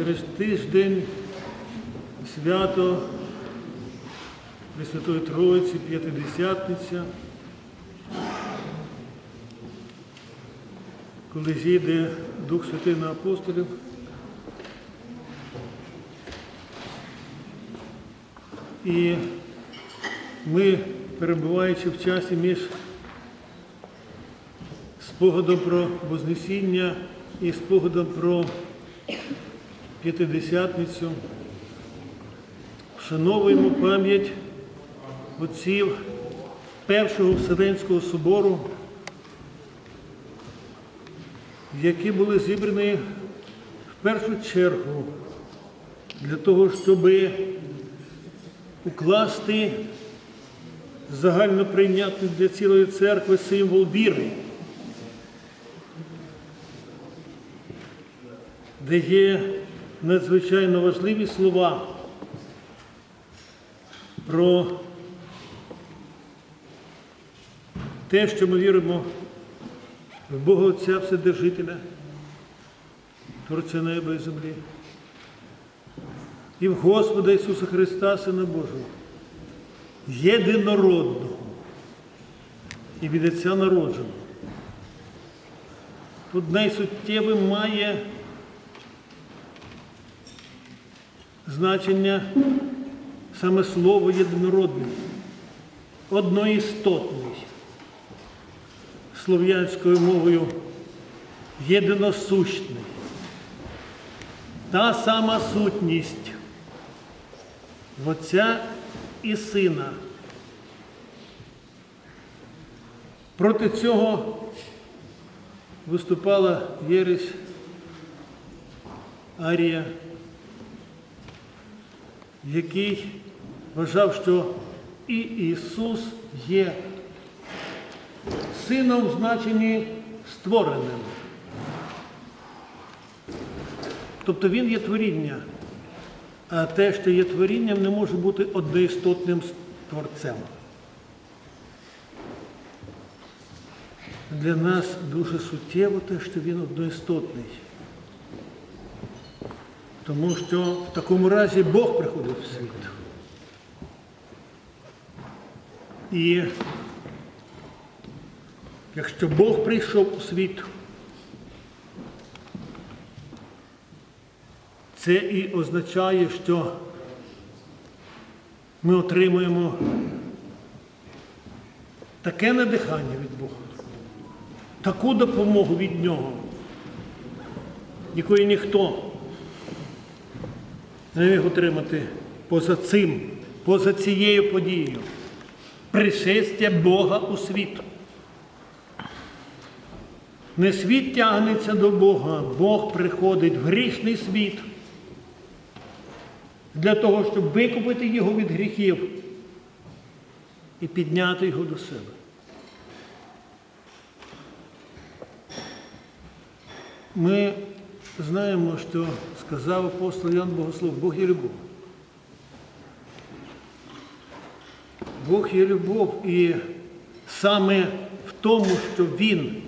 через тиждень свято Пресвятої Троїці, П'ятидесятниця, коли зійде Дух Святий на апостолів. І ми, перебуваючи в часі між спогадом про Вознесіння і спогадом про П'ятидесятницю, вшановуємо пам'ять отців Першого Вселенського собору, які були зібрані в першу чергу для того, щоб укласти загальноприйнятний для цілої церкви символ віри, де є надзвичайно важливі слова про те, що ми віримо в Бога Отця Вседержителя, Творця неба і землі, і в Господа Ісуса Христа, Сина Божого, єдинородного і від Отця народженого. Тут найсуттєвим має значення саме слово єдинородний, одноістотний, слов'янською мовою єдиносущний. Та сама сутність Отця і Сина. Проти цього виступала Єресь Арія, який вважав, що і Ісус є сином в значенні створеним. Тобто Він є творіння, а те, що є творінням, не може бути одноістотним творцем. Для нас дуже суттєво те, що він одноістотний. Тому що в такому разі Бог приходить в світ. І якщо Бог прийшов у світ, це і означає, що ми отримуємо таке надихання від Бога, таку допомогу від Нього, якої ніхто не міг отримати поза цим, поза цією подією. Пришестя Бога у світ. Не світ тягнеться до Бога, Бог приходить в грішний світ для того, щоб викупити його від гріхів і підняти його до себе. Ми знаємо, що сказав апостол Ян Богослов, Бог є любов. Бог є любов і саме в тому, що Він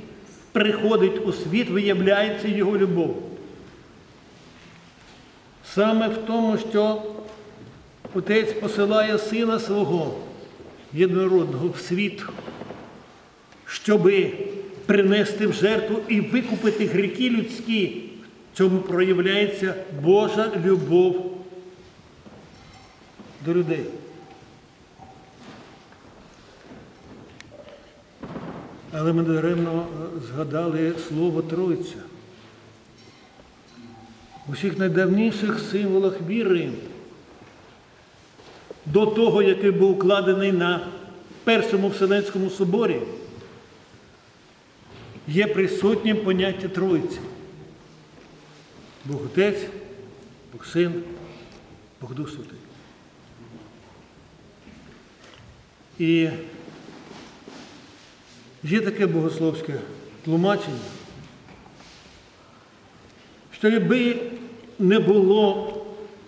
приходить у світ, виявляється Його любов. Саме в тому, що Отець посилає Сина свого єдинородного в світ, щоби принести в жертву і викупити гріхи людські. В цьому проявляється Божа любов до людей. Але ми даремно згадали слово Тройця. У всіх найдавніших символах віри до того, який був укладений на Першому Вселенському соборі, є присутнім поняття Троїці. Бог Отець, Бог Син, Бог Дух Святий. І є таке богословське тлумачення, що якби не було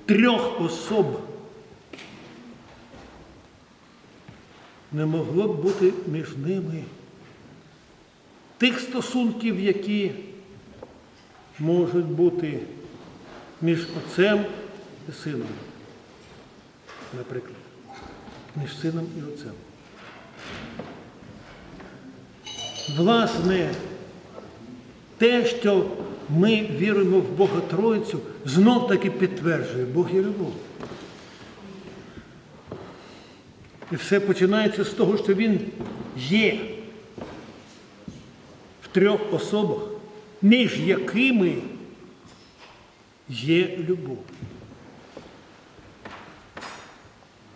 трьох особ, не могло б бути між ними тих стосунків, які можуть бути між отцем і сином. Наприклад, між сином і отцем. Власне, те, що ми віруємо в Бога Троїцю, знов таки підтверджує Бог є любов. І все починається з того, що Він є в трьох особах, між якими є любов.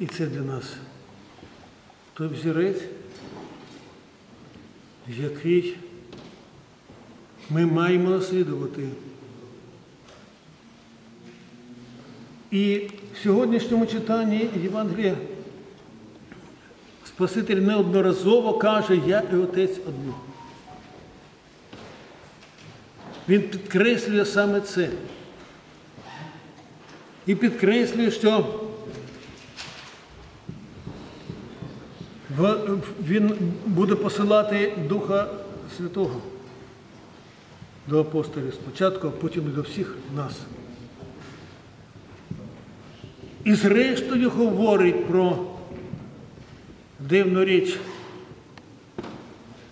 І це для нас той взірець, який ми маємо наслідувати. І в сьогоднішньому читанні Євангелія Спаситель неодноразово каже, я і Отець одно. Він підкреслює саме це. І підкреслює, що він буде посилати Духа Святого до апостолів спочатку, а потім і до всіх нас. І зрештою говорить про дивну річ.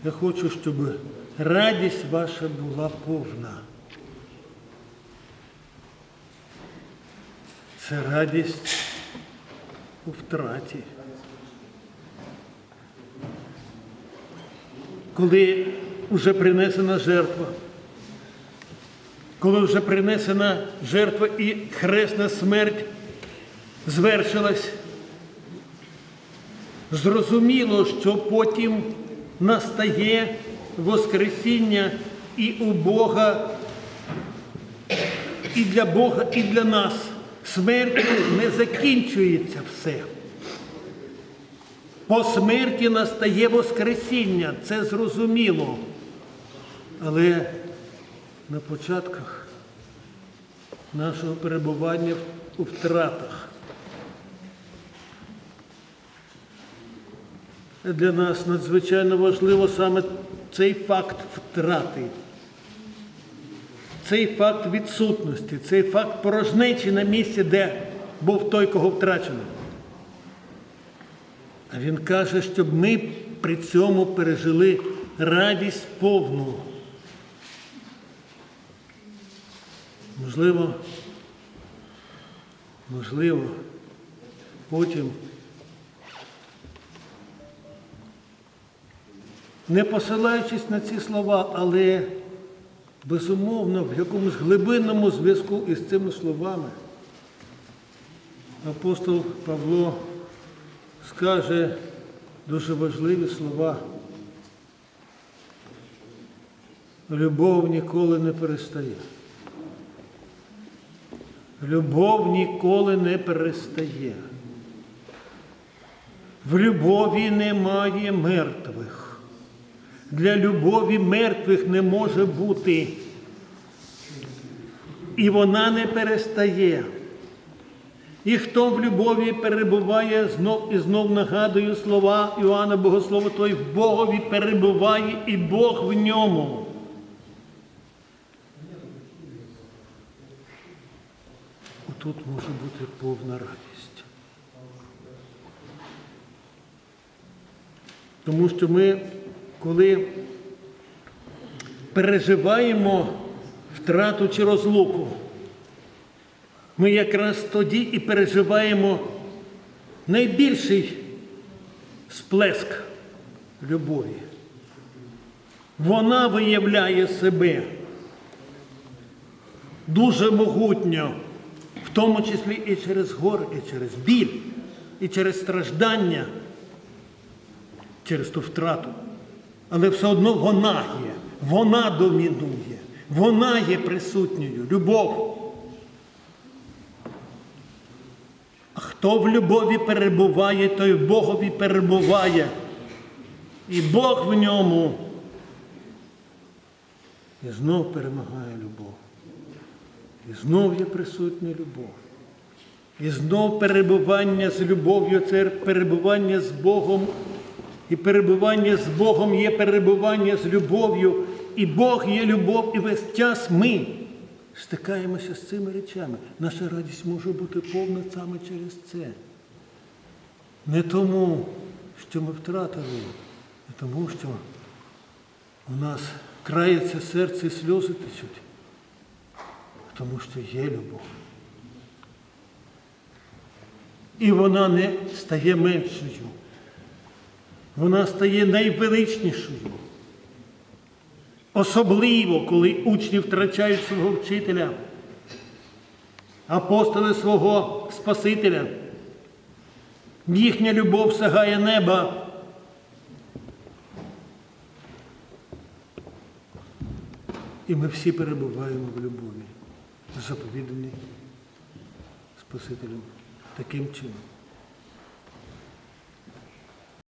Я хочу, щоб радість ваша була повна. Це радість у втраті. Коли вже принесена жертва, коли вже принесена жертва і хресна смерть звершилась, зрозуміло, що потім настає Воскресіння і у Бога, і для Бога, і для нас. Смертю не закінчується все. По смерті настає Воскресіння, це зрозуміло. Але на початках нашого перебування у втратах для нас надзвичайно важливо саме цей факт втрати, цей факт відсутності, цей факт порожнечі на місці, де був той, кого втрачено. А він каже, щоб ми при цьому пережили радість повну. Можливо, можливо, потім, не посилаючись на ці слова, але безумовно в якомусь глибинному зв'язку із цими словами, апостол Павло скаже дуже важливі слова. Любов ніколи не перестає. Любов ніколи не перестає. В любові немає мертвих. Для любові мертвих не може бути. І вона не перестає. І хто в любові перебуває, знов і знов нагадую слова Іоанна Богослова, той в Богові перебуває і Бог в ньому. Отут може бути повна радість. Тому що ми, коли переживаємо втрату чи розлуку, ми якраз тоді і переживаємо найбільший сплеск любові. Вона виявляє себе дуже могутньо, в тому числі і через горе, і через біль, і через страждання, через ту втрату. Але все одно вона є, вона домінує, вона є присутньою, любов. А хто в любові перебуває, той в Богові перебуває. І Бог в ньому. І знов перемагає любов. І знов є присутня любов. І знов перебування з любов'ю це перебування з Богом. І перебування з Богом є перебування з любов'ю. І Бог є любов, і весь час ми стикаємося з цими речами. Наша радість може бути повна саме через це. Не тому, що ми втратили, не тому, що у нас крається серце і сльози течуть, а тому, що є любов. І вона не стає меншою. Вона стає найвеличнішою. Особливо, коли учні втрачають свого вчителя, апостоли свого Спасителя. Їхня любов сягає неба. І ми всі перебуваємо в любові, заповіданій Спасителем таким чином.